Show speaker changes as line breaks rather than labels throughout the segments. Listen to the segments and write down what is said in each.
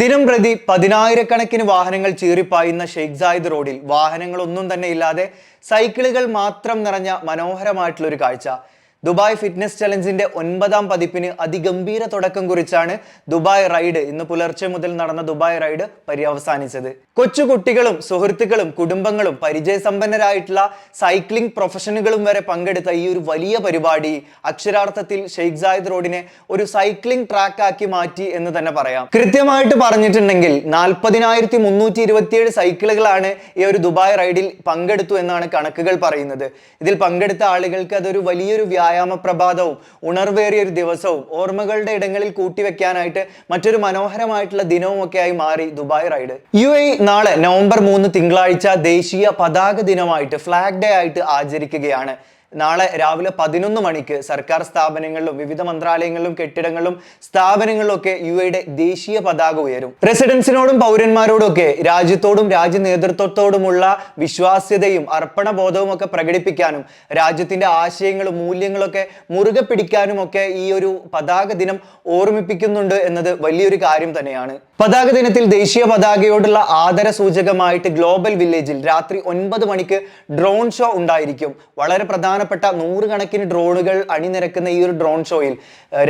ദിനം പ്രതി പതിനായിരക്കണക്കിന് വാഹനങ്ങൾ ചീറിപ്പായുന്ന ഷെയ്ഖ് സായിദ് റോഡിൽ വാഹനങ്ങളൊന്നും തന്നെ ഇല്ലാതെ സൈക്കിളുകൾ മാത്രം നിറഞ്ഞ മനോഹരമായിട്ടുള്ള ഒരു കാഴ്ച. ദുബായ് ഫിറ്റ്നസ് ചലഞ്ചിന്റെ ഒൻപതാം പതിപ്പിന് അതിഗംഭീര തുടക്കം കുറിച്ചാണ് ദുബായ് റൈഡ് ഇന്ന് പുലർച്ചെ മുതൽ നടന്ന ദുബായ് റൈഡ് പര്യവസാനിച്ചത്. കൊച്ചു കുട്ടികളും സുഹൃത്തുക്കളും കുടുംബങ്ങളും പരിചയസമ്പന്നരായിട്ടുള്ള സൈക്ലിംഗ് പ്രൊഫഷനുകളും വരെ പങ്കെടുത്ത ഈ ഒരു വലിയ പരിപാടി അക്ഷരാർത്ഥത്തിൽ ഷെയ്ഖ് സായിദ് റോഡിനെ ഒരു സൈക്ലിംഗ് ട്രാക്ക് ആക്കി മാറ്റി എന്ന് തന്നെ പറയാം. കൃത്യമായിട്ട് പറഞ്ഞിട്ടുണ്ടെങ്കിൽ നാൽപ്പതിനായിരത്തി മുന്നൂറ്റി ഇരുപത്തിയേഴ് സൈക്കിളുകളാണ് ഈ ഒരു ദുബായ് റൈഡിൽ പങ്കെടുത്തു എന്നാണ് കണക്കുകൾ പറയുന്നത്. ഇതിൽ പങ്കെടുത്ത ആളുകൾക്ക് അതൊരു വലിയൊരു വ്യായാമ പ്രഭാതവും ഉണർവേറിയ ഒരു ദിവസവും ഓർമ്മകളുടെ ഇടങ്ങളിൽ കൂട്ടിവെക്കാനായിട്ട് മറ്റൊരു മനോഹരമായിട്ടുള്ള ദിനവും ഒക്കെ ആയി മാറി ദുബായ് റൈഡ്. യു എ നാളെ നവംബർ മൂന്ന് തിങ്കളാഴ്ച ദേശീയ പതാക ദിനമായിട്ട് ഫ്ലാഗ് ഡേ ആയിട്ട് ആചരിക്കുകയാണ് നാളെ രാവിലെ പതിനൊന്ന് മണിക്ക് സർക്കാർ സ്ഥാപനങ്ങളിലും വിവിധ മന്ത്രാലയങ്ങളിലും കെട്ടിടങ്ങളിലും സ്ഥാപനങ്ങളിലും ഒക്കെ യു എയുടെ ദേശീയ പതാക ഉയരും. പ്രസിഡൻസിനോടും പൗരന്മാരോടും ഒക്കെ രാജ്യത്തോടും രാജ്യ നേതൃത്വത്തോടുമുള്ള വിശ്വാസ്യതയും അർപ്പണബോധവും ഒക്കെ പ്രകടിപ്പിക്കാനും രാജ്യത്തിന്റെ ആശയങ്ങളും മൂല്യങ്ങളൊക്കെ മുറുകെ പിടിക്കാനും ഒക്കെ ഈ ഒരു പതാക ദിനം ഓർമ്മിപ്പിക്കുന്നുണ്ട് എന്നത് വലിയൊരു കാര്യം തന്നെയാണ്. പതാക ദിനത്തിൽ ദേശീയ പതാകയോടുള്ള ആദര സൂചകമായിട്ട് ഗ്ലോബൽ വില്ലേജിൽ രാത്രി ഒൻപത് മണിക്ക് ഡ്രോൺ ഷോ ഉണ്ടായിരിക്കും. വളരെ പ്രധാനപ്പെട്ട നൂറുകണക്കിന് ഡ്രോണുകൾ അണിനിരക്കുന്ന ഈ ഒരു ഡ്രോൺ ഷോയിൽ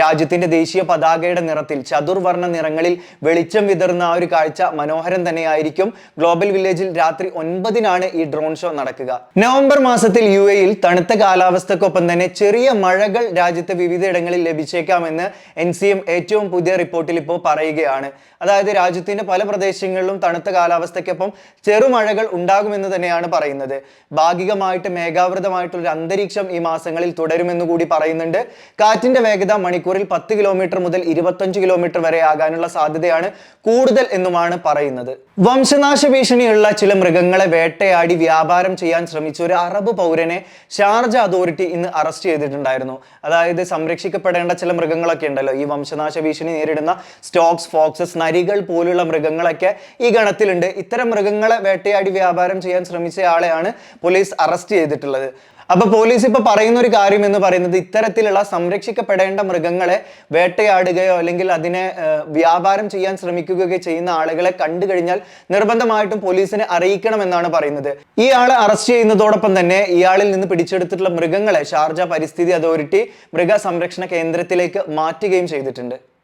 രാജ്യത്തിന്റെ ദേശീയ പതാകയുടെ നിറത്തിൽ ചതുർവർണ നിറങ്ങളിൽ വെളിച്ചം വിതറുന്ന ആ ഒരു കാഴ്ച മനോഹരം തന്നെയായിരിക്കും. ഗ്ലോബൽ വില്ലേജിൽ രാത്രി ഒൻപതിനാണ് ഈ ഡ്രോൺ ഷോ നടക്കുക. നവംബർ മാസത്തിൽ യു എയിൽ തണുത്ത കാലാവസ്ഥക്കൊപ്പം തന്നെ ചെറിയ മഴകൾ രാജ്യത്തെ വിവിധയിടങ്ങളിൽ ലഭിച്ചേക്കാമെന്ന് എൻ സി എം ഏറ്റവും പുതിയ റിപ്പോർട്ടിൽ ഇപ്പോൾ പറയുകയാണ്. അതായത് രാജ്യത്തിന്റെ പല പ്രദേശങ്ങളിലും തണുത്ത കാലാവസ്ഥയ്ക്കൊപ്പം ചെറുമഴകൾ ഉണ്ടാകുമെന്ന് തന്നെയാണ് പറയുന്നത്. ഭാഗികമായിട്ട് മേഘാവൃതമായിട്ടുള്ള ഒരു ഈ മാസങ്ങളിൽ തുടരുമെന്ന് കൂടി പറയുന്നുണ്ട്. കാറ്റിന്റെ വേഗത മണിക്കൂറിൽ പത്ത് കിലോമീറ്റർ മുതൽ ഇരുപത്തഞ്ച് കിലോമീറ്റർ വരെ ആകാനുള്ള സാധ്യതയാണ് കൂടുതൽ എന്നുമാണ് പറയുന്നത്. വംശനാശ ഭീഷണിയുള്ള ചില മൃഗങ്ങളെ വേട്ടയാടി വ്യാപാരം ചെയ്യാൻ ശ്രമിച്ച ഒരു അറബ് പൗരനെ ഷാർജ അതോറിറ്റി ഇന്ന് അറസ്റ്റ് ചെയ്തിട്ടുണ്ടായിരുന്നു. അതായത് സംരക്ഷിക്കപ്പെടേണ്ട ചില മൃഗങ്ങളൊക്കെ ഉണ്ടല്ലോ. ഈ വംശനാശ ഭീഷണി നേരിടുന്ന സ്റ്റോക്സ് ഫോക്സസ് നരികൾ പോലുള്ള മൃഗങ്ങളൊക്കെ ഈ ഗണത്തിലുണ്ട്. ഇത്തരം മൃഗങ്ങളെ വേട്ടയാടി വ്യാപാരം ചെയ്യാൻ ശ്രമിച്ച ആളെയാണ് പോലീസ് അറസ്റ്റ് ചെയ്തിട്ടുള്ളത്. അപ്പൊ പോലീസ് ഇപ്പൊ പറയുന്ന ഒരു കാര്യം എന്ന് പറയുന്നത് ഇത്തരത്തിലുള്ള സംരക്ഷിക്കപ്പെടേണ്ട മൃഗങ്ങളെ വേട്ടയാടുകയോ അല്ലെങ്കിൽ അതിനെ വ്യാപാരം ചെയ്യാൻ ശ്രമിക്കുകയോ ചെയ്യുന്ന ആളുകളെ കണ്ടു കഴിഞ്ഞാൽ നിർബന്ധമായിട്ടും പോലീസിനെ അറിയിക്കണം എന്നാണ് പറയുന്നത്. ഈ ആളെ അറസ്റ്റ് ചെയ്യുന്നതോടൊപ്പം തന്നെ ഇയാളിൽ നിന്ന് പിടിച്ചെടുത്തിട്ടുള്ള മൃഗങ്ങളെ ഷാർജ പരിസ്ഥിതി അതോറിറ്റി മൃഗസംരക്ഷണ കേന്ദ്രത്തിലേക്ക് മാറ്റുകയും ചെയ്തിട്ടുണ്ട്.